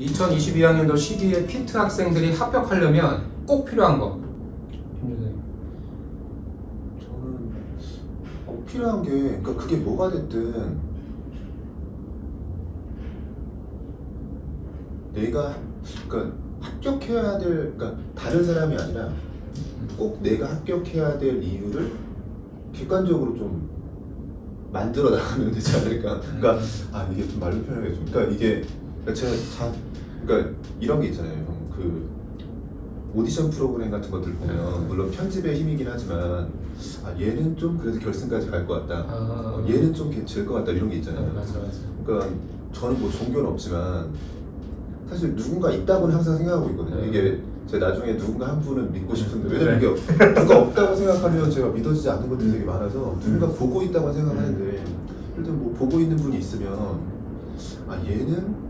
2022학년도 12회 피트 학생들이 합격하려면 꼭 필요한 거. 김. 저는 꼭 필요한 게 그러니까 그게 뭐가 됐든 내가 그러니까 합격해야 될 그러니까 다른 사람이 아니라 꼭 내가 합격해야 될 이유를 객관적으로 좀 만들어 나가면 되지 않을까. 그러니까 아 이게 좀 말로 표현하기 좀 그러니까 이게 그러니까 제가 다 그러니까 이런 게 있잖아요. 형. 그 오디션 프로그램 같은 것들 보면 물론 편집의 힘이긴 하지만 아 얘는 좀 그래도 결승까지 갈 것 같다. 아, 어, 얘는 좀질것 같다 이런 게 있잖아요. 네, 맞아 맞아. 그러니까 저는 뭐 종교는 없지만 사실 누군가 있다고는 항상 생각하고 있거든요. 네. 이게 제가 나중에 누군가 한 분은 믿고 싶은데 네. 왜냐면 이게 누가 없다고 생각하면 제가 믿어지지 않는 것들이 되게 많아서 누군가 음. 보고 있다고 생각하는데 일단 뭐 보고 있는 분이 있으면 아 얘는 꼭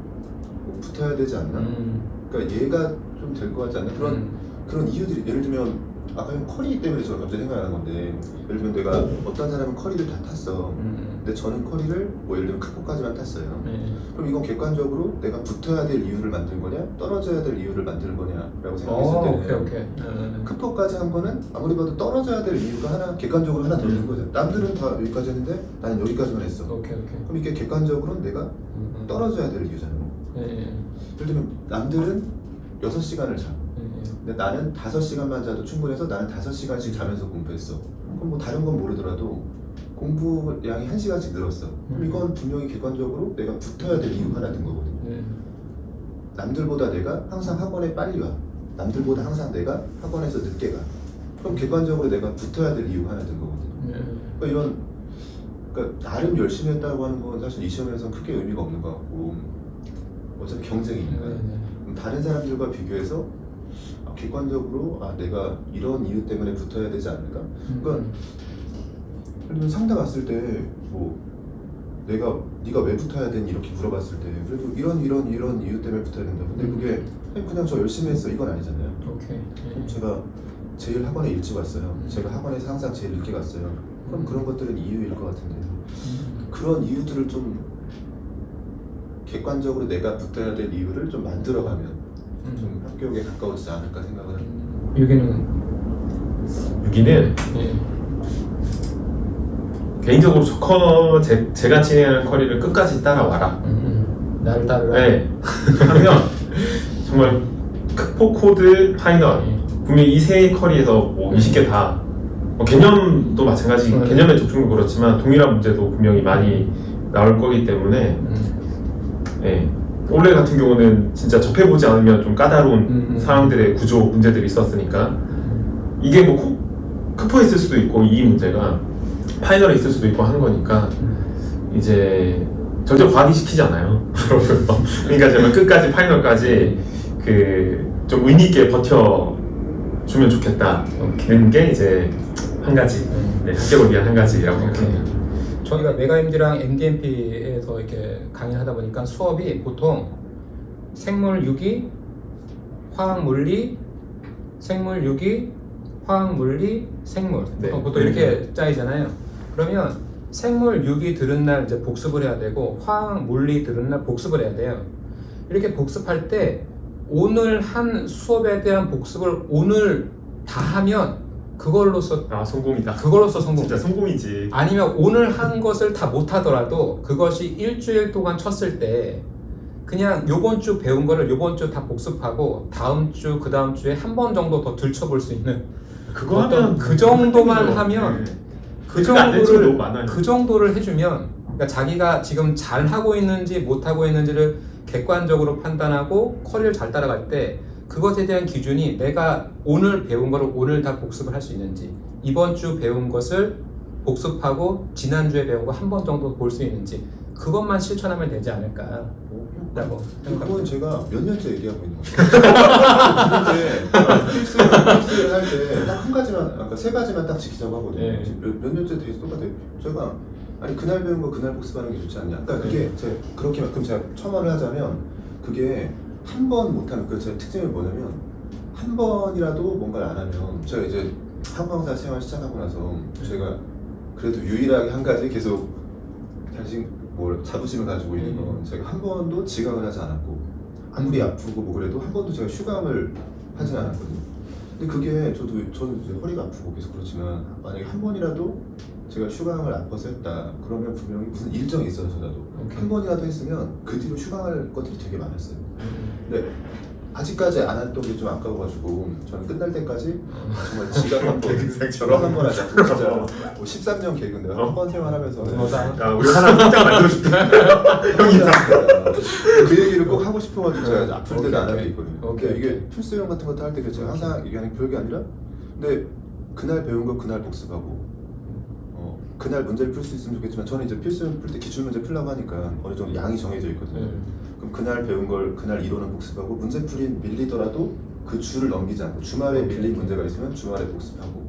붙어야 되지 않나? 음, 그러니까 얘가 좀 될 것 같지 않나? 그런 음, 그런 이유들이 예를 들면 아까 형 커리 때문에 저는 갑자기 생각나는 건데 예를 들면 내가 어떤 사람은 커리를 다 탔어. 음, 근데 저는 커리를 뭐 예를 들면 크포까지만 탔어요. 네. 그럼 이건 객관적으로 내가 붙어야 될 이유를 만든 거냐, 떨어져야 될 이유를 만드는 거냐라고 생각했을 어, 때는 오케이 오케이. 음, 크포까지 한 거는 아무리 봐도 떨어져야 될 이유가 하나 객관적으로 하나 더 있는 음. 거죠. 남들은 다 여기까지 했는데 나는 여기까지만 했어. 오케이 오케이. 그럼 이게 객관적으로 내가 음, 음. 떨어져야 될 이유잖아 요. 네, 네, 예를 들면 남들은 6시간을 자. 네, 네. 근데 나는 5시간만 자도 충분해서 나는 5시간씩 자면서 공부했어. 그럼 뭐 다른 건 모르더라도 공부량이 1시간씩 늘었어. 그럼 음. 이건 분명히 객관적으로 내가 붙어야 될 이유가 하나 된 거거든요. 네. 남들보다 내가 항상 학원에 빨리 와. 남들보다 항상 내가 학원에서 늦게 가. 그럼 객관적으로 내가 붙어야 될 이유가 하나 된 거거든요. 네. 그러니까 이런 그러니까 나름 열심히 했다고 하는 건 사실 이 시험에서는 크게 의미가 없는 것 같고 어차피 경쟁이니까 네, 네. 그럼 다른 사람들과 비교해서 아, 객관적으로 아 내가 이런 이유 때문에 붙어야 되지 않을까? 그러니까 음, 예를 들면 상대 갔을 때뭐 내가 네가 왜 붙어야 되니 이렇게 물어봤을 때 그래도 이런 이런 이런 이유 때문에 붙어야 된다. 근데 음. 그게 그냥 저 열심히 했어 이건 아니잖아요. 오케이. 그럼 네. 제가 제일 학원에 일찍 왔어요. 음. 제가 학원에서 항상 제일 늦게 갔어요. 그럼 음. 그런 것들은 이유일 것 같은데 음, 그런 이유들을 좀 객관적으로 내가 붙어야 될 이유를 좀 만들어가면 음. 좀 합격에 가까워지지 않을까 생각을 합니다. 음, 여기는 여기는 네. 개인적으로 저 커, 제, 제가 진행하는 커리를 끝까지 따라와라. 음, 음. 나를 따르라. 네. 하면 정말 크포 코드 파이널 분명히 이 세 커리에서 뭐 20개 다 뭐 개념도 마찬가지 음. 개념의 적중도 그렇지만 동일한 문제도 분명히 많이 나올 거기 때문에 음, 예. 올해 같은 경우는 진짜 접해보지 않으면 좀 까다로운 음, 음. 상황들의 구조 문제들이 있었으니까 음, 이게 뭐 코, 크포에 있을 수도 있고 이 문제가 파이널에 있을 수도 있고 하는 거니까 음. 이제 절대 과기시키잖아요 여러분 그러니까 제가 끝까지 파이널까지 그 좀 의미 있게 버텨 주면 좋겠다는 게 이제 한 가지 음. 네, 합격을 위한 한 가지라고. 생각합니다. 저희가 메가MD랑 MDMP에서 이렇게 강의를 하다 보니까 수업이 보통 생물 유기, 화학 물리, 생물 유기, 화학 물리, 생물 네. 보통, 보통 이렇게 짜이잖아요. 그러면 생물 유기 들은 날 이제 복습을 해야 되고 화학 물리 들은 날 복습을 해야 돼요. 이렇게 복습할 때 오늘 한 수업에 대한 복습을 오늘 다 하면 그걸로서 아 성공이다. 그걸로서 성공. 진짜 성공이지. 아니면 오늘 한 것을 다 못하더라도 그것이 일주일 동안 쳤을 때 그냥 요번 주 배운 거를 요번 주 다 복습하고 다음 주 그 다음 주에 한 번 정도 더 들춰볼 수 있는 그거 하면 그 정도만. 하면 네. 그 정도를. 그 정도를 해주면 그러니까 자기가 지금 잘 하고 있는지 못 하고 있는지를 객관적으로 판단하고 커리를 잘 따라갈 때 그것에 대한 기준이 내가 오늘 배운 거를 오늘 다 복습을 할 수 있는지 이번 주 배운 것을 복습하고 지난주에 배운 거 한 번 정도 볼 수 있는지 그것만 실천하면 되지 않을까 라고 그건 생각합니다. 제가 몇 년째 얘기하고 있는 거예요. 필수를 필수를 할때 딱 한 가지만, 아까 세 가지만 딱 지키자고 하거든요. 네. 몇, 몇 년째 되게 똑같아요. 제가 아니 그날 배운 거 그날 복습하는 게 좋지 않냐. 그러니까 그게 제 그렇게 그럼 제가 첨언을 하자면 그게 한 번 못하면 그제 특징이 뭐냐면 한 번이라도 뭔가를 안 하면 제가 이제 항공사 생활 시작하고 나서 제가 그래도 유일하게 한 가지 계속 자신 뭘 자부심을 가지고 있는 건 제가 한 번도 지각을 하지 않았고 아무리 아프고 뭐 그래도 한 번도 제가 휴강을 하진 않았거든요. 근데 그게 저도 저는 이제 허리가 아프고 계속 그렇지만 만약에 한 번이라도 제가 휴강을 아파서 했다 그러면 분명히 무슨 일정이 있어서 저라도 오케이. 한 번이라도 했으면 그 뒤로 휴강할 것들이 되게 많았어요. 음. 근데 아직까지 안 했던 게 좀 아까워가지고 저는 끝날 때까지 정말 지각 한번 한번 하자. 진짜 뭐 13년 개근 내가 한번 생활하면서. 야 우리 하나 깜짝 만들어줄게. 형이 다. 그 얘기를 꼭 하고 싶어가지고 네. 제가 아플 때도 오케이, 안 하게. 있거든요. 오케이, 이게 오케이. 필수형 같은 것도 할 때 제가 항상 얘기하는 게 별게 아니라 근데 그날 배운 거 그날 복습하고 어, 그날 문제를 풀 수 있으면 좋겠지만 저는 이제 필수형 풀때 기출 문제 풀려고 하니까 어느 정도 양이 정해져 있거든요. 음. 그럼 그날 배운 걸 그날 이론은 복습하고 문제 풀이 밀리더라도 그 주를 넘기지 않고 주말에 밀린. 문제가 있으면 주말에 복습하고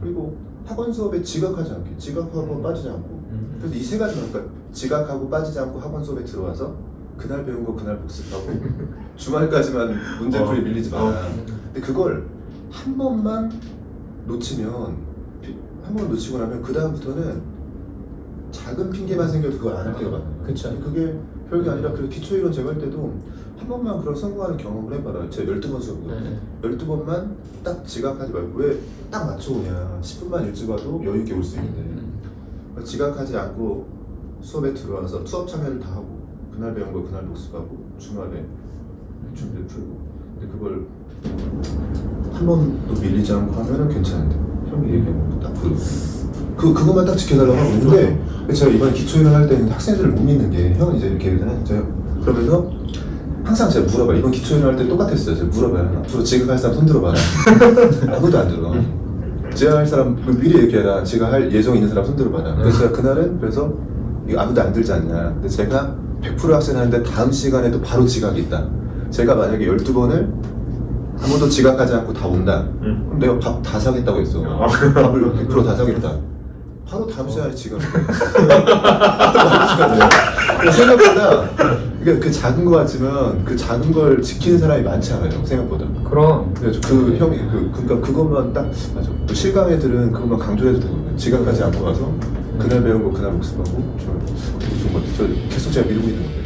그리고 학원 수업에 지각하지 않게 지각하고 빠지지 않고 음. 그래서 이 세 가지만 그러니까 지각하고 빠지지 않고 학원 수업에 들어와서 그날 배운 거 그날 복습하고 주말까지만 문제 풀이 어. 밀리지 어. 마라 근데 그걸 한 번만 놓치면 피- 한번 놓치고 나면 그 다음부터는 작은 핑계만 생겨도 그걸 안 할 때가 많아요? 그쵸. 그게 별게 아니라 그 기초이론 할 때도 한 번만 그런 성공하는 경험을 해봐라. 제가 12번 수업이거든요. 네. 12번만 딱 지각하지 말고 왜 딱 맞춰오냐. 10분만 일찍 와도 여유 있게 올 수 있는데 음. 지각하지 않고 수업에 들어와서 수업 참여를 다 하고 그날 배운 거 그날 복습하고 주말에 준비를 풀고. 근데 그걸 한 번도 밀리지 않고 하면은 괜찮은데 얘기한 거딱그 그, 그것만 딱 지켜달라고 하고 있는데 제가 이번에 기초일을 할 때는 학생들을 못 믿는 게 형은 이제 이렇게 얘기하잖아요. 제가 그러면서 항상 제가 물어봐요. 이번 기초일을 할때 똑같았어요. 제가 물어봐요. 앞으로 지각할 사람 손 들어봐라. 아무도 안 들어. 지각할 사람 미리 얘기해라. 지가 할 예정 있는 사람 손 들어봐라. 그래서 제가 그날은 그래서 이거 아무도 안 들지 않냐. 근데 제가 100% 학생하는데 다음 시간에도 바로 지각이 있다. 제가 만약에 12번을 아무도 지각하지 않고 다 온다 응. 그럼 내가 밥 다 사겠다고 했어 아. 밥을 100%다 사겠다 바로 다음 시간에 지각 생각보다 그러니까 그 작은 거 같지만 그 작은 걸 지키는 사람이 많지 않아요 생각보다 그럼 그래서 그 형이 그 그러니까 그것만 딱 맞아. 그 실강 애들은 그것만 강조해도 되거든요. 지각하지 않고 가서 그날 배운 거 그날 복습하고 저 되게 좋은 것 같아요. 저 계속 제가 미루고 있는 건데.